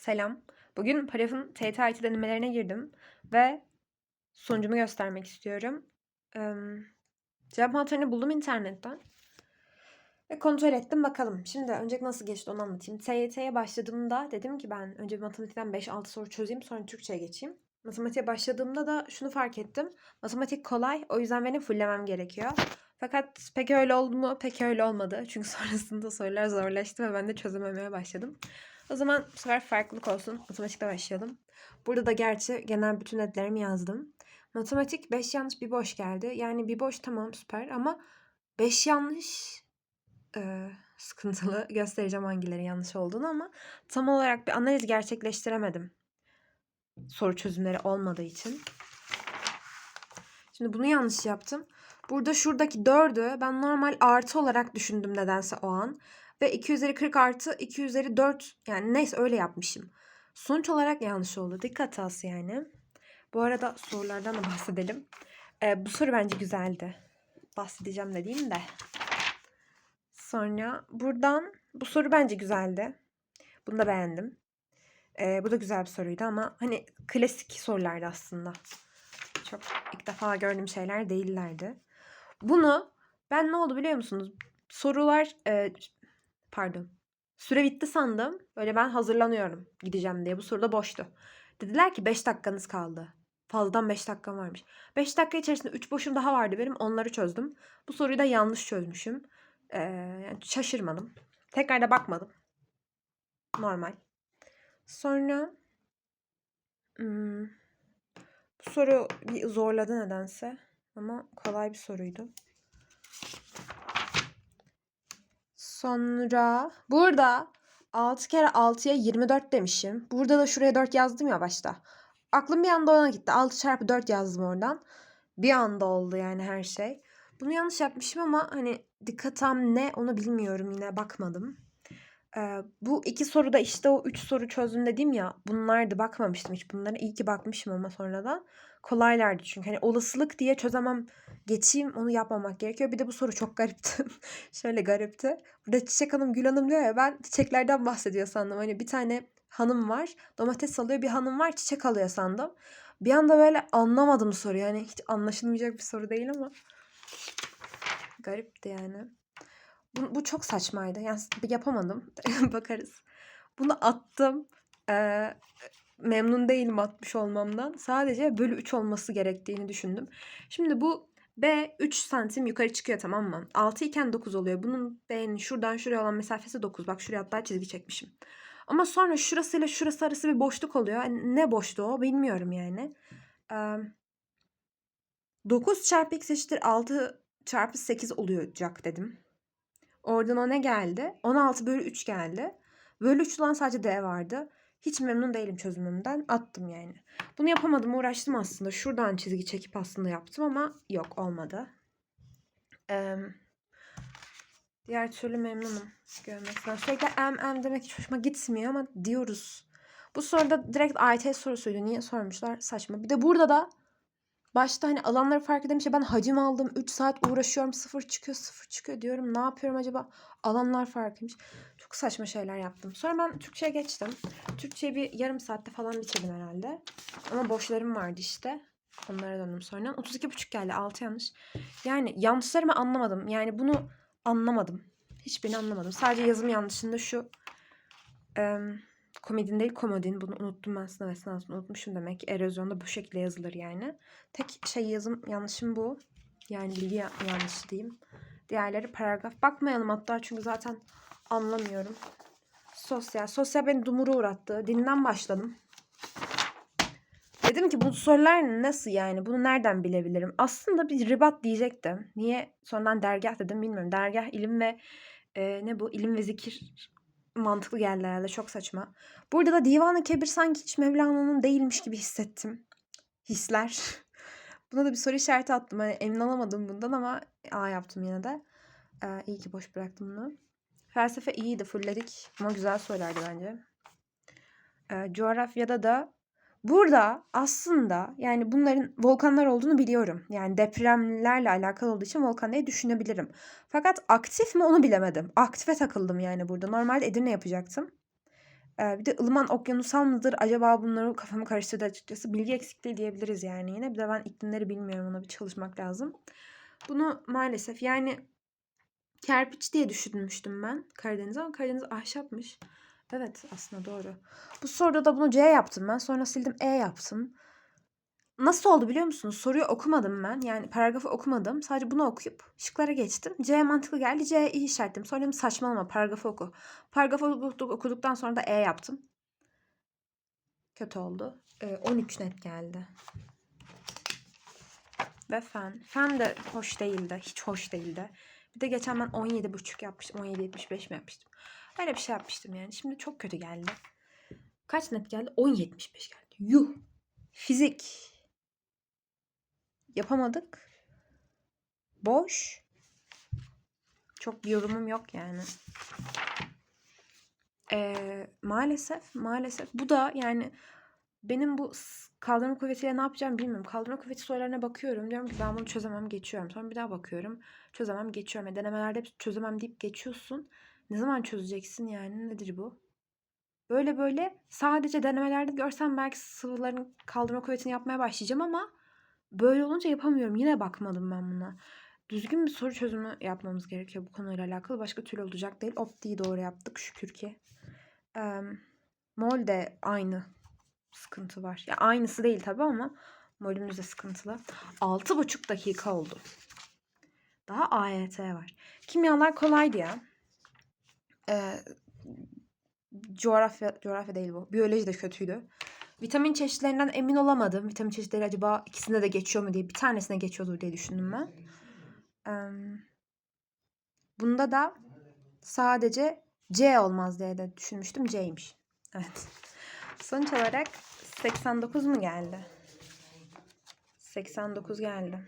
Selam. Bugün Paraf'ın TYT denemelerine girdim ve sonucumu göstermek istiyorum. Eee, cevap anahtarını buldum internetten ve kontrol ettim bakalım. Şimdi önce nasıl geçti onu anlatayım. TYT'ye başladığımda dedim ki ben önce matematikten 5-6 soru çözeyim sonra Türkçe'ye geçeyim. Matematiğe başladığımda da şunu fark ettim. Matematik kolay o yüzden benim fullemem gerekiyor. Fakat pek öyle oldu mu? Pek öyle olmadı. Çünkü sonrasında sorular zorlaştı ve ben de çözememeye başladım. O zaman bu sefer farklılık olsun. Matematikte başlayalım. Burada da gerçi genel bütün netlerimi yazdım. Matematik 5 yanlış bir boş geldi. Yani bir boş tamam süper ama 5 yanlış e, sıkıntılı. Göstereceğim hangileri yanlış olduğunu ama tam olarak bir analiz gerçekleştiremedim. Soru çözümleri olmadığı için. Şimdi bunu yanlış yaptım. Burada şuradaki 4'ü ben normal artı olarak düşündüm nedense o an. Ve 2 üzeri 40 artı 2 üzeri 4 yani neyse öyle yapmışım. Sonuç olarak yanlış oldu. Dikkat hatası yani. Bu arada sorulardan da bahsedelim. Ee, bu soru bence güzeldi. Bahsedeceğim dediğim de. Sonra buradan bu soru bence güzeldi. Bunu da beğendim. Ee, bu da güzel bir soruydu ama hani klasik sorulardı aslında. Çok ilk defa gördüğüm şeyler değillerdi. Bunu ben ne oldu biliyor musunuz? Sorular e, pardon. Süre bitti sandım. Böyle ben hazırlanıyorum gideceğim diye. Bu soruda boştu. Dediler ki 5 dakikanız kaldı. Fazladan 5 dakikam varmış. 5 dakika içerisinde 3 boşum daha vardı benim. Onları çözdüm. Bu soruyu da yanlış çözmüşüm. Ee, yani şaşırmadım. Tekrar da bakmadım. Normal. Sonra hmm, bu soru bir zorladı nedense. Ama kolay bir soruydu. Sonra burada 6 kere 6'ya 24 demişim. Burada da şuraya 4 yazdım ya başta. Aklım bir anda ona gitti. 6 çarpı 4 yazdım oradan. Bir anda oldu yani her şey. Bunu yanlış yapmışım ama hani dikkatam ne onu bilmiyorum yine bakmadım. Ee, bu iki soruda işte o üç soru çözdüm dedim ya. Bunlardı bakmamıştım hiç bunlara. İyi ki bakmışım ama sonradan. Kolaylardı çünkü. Hani olasılık diye çözemem. Geçeyim onu yapmamak gerekiyor. Bir de bu soru çok garipti. Şöyle garipti. Burada Çiçek Hanım Gül Hanım diyor ya ben çiçeklerden bahsediyor sandım. Hani bir tane hanım var. Domates alıyor bir hanım var çiçek alıyor sandım. Bir anda böyle anlamadım soruyu. Yani hiç anlaşılmayacak bir soru değil ama. Garipti yani. Bu, bu çok saçmaydı. Yani yapamadım. Bakarız. Bunu attım. Ee, memnun değilim atmış olmamdan. Sadece bölü 3 olması gerektiğini düşündüm. Şimdi bu B 3 santim yukarı çıkıyor tamam mı? 6 iken 9 oluyor. Bunun B'nin şuradan şuraya olan mesafesi 9. Bak şuraya hatta çizgi çekmişim. Ama sonra şurasıyla şurası arası bir boşluk oluyor. Yani ne boşluğu o bilmiyorum yani. Ee, 9 çarpı x eşittir 6 çarpı 8 olacak dedim. Oradan o ne geldi? 16 bölü 3 geldi. Bölü 3 olan sadece D vardı. Hiç memnun değilim çözümümden. Attım yani. Bunu yapamadım uğraştım aslında. Şuradan çizgi çekip aslında yaptım ama yok olmadı. Ee, diğer türlü memnunum görmekten. Sürekli em em demek hiç hoşuma gitmiyor ama diyoruz. Bu soruda direkt AYT sorusuydu. Niye sormuşlar? Saçma. Bir de burada da Başta hani alanları fark edemiş ben hacim aldım 3 saat uğraşıyorum sıfır çıkıyor sıfır çıkıyor diyorum ne yapıyorum acaba alanlar farklıymış. Çok saçma şeyler yaptım. Sonra ben Türkçe'ye geçtim. Türkçeyi bir yarım saatte falan bitirdim herhalde. Ama boşlarım vardı işte. Onlara döndüm sonra. 32,5 geldi 6 yanlış. Yani yanlışlarımı anlamadım. Yani bunu anlamadım. Hiçbirini anlamadım. Sadece yazım yanlışında şu... Iı, komedin değil komodin. Bunu unuttum ben sınav esnasında unutmuşum demek. Erozyonda bu şekilde yazılır yani. Tek şey yazım yanlışım bu. Yani bilgi yanlışı diyeyim. Diğerleri paragraf. Bakmayalım hatta çünkü zaten anlamıyorum. Sosyal. Sosyal beni dumura uğrattı. Dinden başladım. Dedim ki bu sorular nasıl yani? Bunu nereden bilebilirim? Aslında bir ribat diyecektim. Niye sonradan dergah dedim bilmiyorum. Dergah ilim ve e, ne bu? İlim ve zikir mantıklı geldi herhalde. Çok saçma. Burada da Divan-ı Kebir sanki hiç Mevlana'nın değilmiş gibi hissettim. Hisler. Buna da bir soru işareti attım. Hani emin olamadım bundan ama A yaptım yine de. Ee, iyi ki boş bıraktım bunu. Felsefe iyiydi. Fullledik. Ama güzel sorulardı bence. Ee, coğrafyada da Burada aslında yani bunların volkanlar olduğunu biliyorum. Yani depremlerle alakalı olduğu için volkan diye düşünebilirim. Fakat aktif mi onu bilemedim. Aktife takıldım yani burada. Normalde Edirne yapacaktım. Ee, bir de ılıman okyanusal mıdır? Acaba bunları kafamı karıştırdı açıkçası. Bilgi eksikliği diyebiliriz yani yine. Bir de ben iklimleri bilmiyorum. Ona bir çalışmak lazım. Bunu maalesef yani kerpiç diye düşünmüştüm ben Karadeniz ama Karadeniz ahşapmış. Evet aslında doğru. Bu soruda da bunu C yaptım ben. Sonra sildim E yaptım. Nasıl oldu biliyor musunuz? Soruyu okumadım ben. Yani paragrafı okumadım. Sadece bunu okuyup şıklara geçtim. C mantıklı geldi. C'yi işaretledim. Sonra dedim saçmalama paragrafı oku. Paragrafı okuduk, okuduktan sonra da E yaptım. Kötü oldu. Ee, 13 net geldi. Ve fen. Fen de hoş değildi. Hiç hoş değildi. Bir de geçen ben 17,5 yapmıştım. 17,75 mi yapmıştım? Öyle bir şey yapmıştım yani. Şimdi çok kötü geldi. Kaç net geldi? 10,75 geldi. Yuh. Fizik. Yapamadık. Boş. Çok bir yorumum yok yani. Ee, maalesef, maalesef. Bu da yani benim bu kaldırma kuvvetiyle ne yapacağım bilmiyorum. Kaldırma kuvveti sorularına bakıyorum. Diyorum ki ben bunu çözemem geçiyorum. Sonra bir daha bakıyorum. Çözemem geçiyorum. Yani denemelerde hep çözemem deyip geçiyorsun. Ne zaman çözeceksin yani? Nedir bu? Böyle böyle sadece denemelerde görsem belki sıvıların kaldırma kuvvetini yapmaya başlayacağım ama böyle olunca yapamıyorum. Yine bakmadım ben buna. Düzgün bir soru çözümü yapmamız gerekiyor bu konuyla alakalı. Başka türlü olacak değil. Opti'yi doğru yaptık şükür ki. Eee mol de aynı sıkıntı var. Ya aynısı değil tabii ama molümüz de sıkıntılı. 6,5 dakika oldu. Daha AYT var. Kimyalar kolaydı ya. Ee, coğrafya, coğrafya değil bu. Biyoloji de kötüydü. Vitamin çeşitlerinden emin olamadım. Vitamin çeşitleri acaba ikisinde de geçiyor mu diye. Bir tanesine geçiyordur diye düşündüm ben. Ee, bunda da sadece C olmaz diye de düşünmüştüm. C'ymiş. Evet. Sonuç olarak 89 mu geldi? 89 geldi.